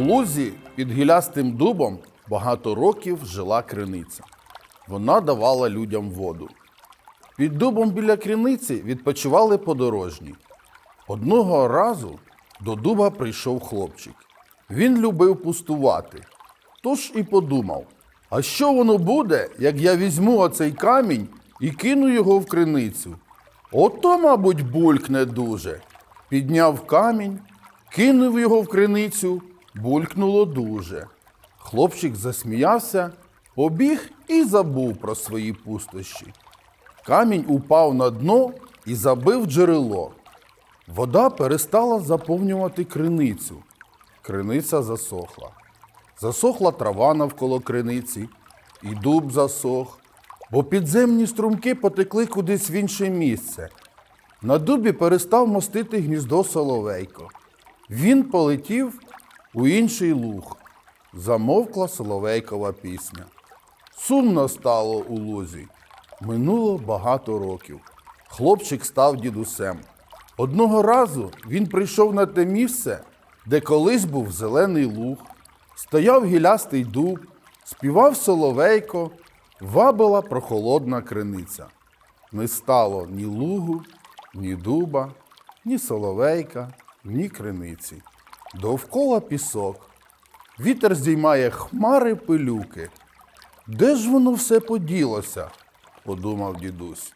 лузі під гілястим дубом багато років жила криниця. Вона давала людям воду. Під дубом біля криниці відпочивали подорожні. Одного разу до дуба прийшов хлопчик. Він любив пустувати. Тож і подумав: а що воно буде, як я візьму оцей камінь і кину його в криницю? Ото, мабуть, булькне дуже. Підняв камінь, кинув його в криницю, булькнуло дуже. Хлопчик засміявся, побіг і забув про свої пустощі. Камінь упав на дно і забив джерело. Вода перестала заповнювати криницю. Криниця засохла. Засохла трава навколо криниці, і дуб засох, бо підземні струмки потекли кудись в інше місце. На дубі перестав мостити гніздо соловейко. Він полетів у інший луг. Замовкла соловейкова пісня. Сумно стало у лузі. Минуло багато років. Хлопчик став дідусем. Одного разу він прийшов на те місце, де колись був зелений луг, стояв гілястий дуб, співав соловейко, вабила прохолодна криниця. Не стало ні лугу, ні дуба, ні соловейка, ні криниці. Довкола пісок. Вітер здіймає хмари пилюки. Де ж воно все поділося? подумав дідусь.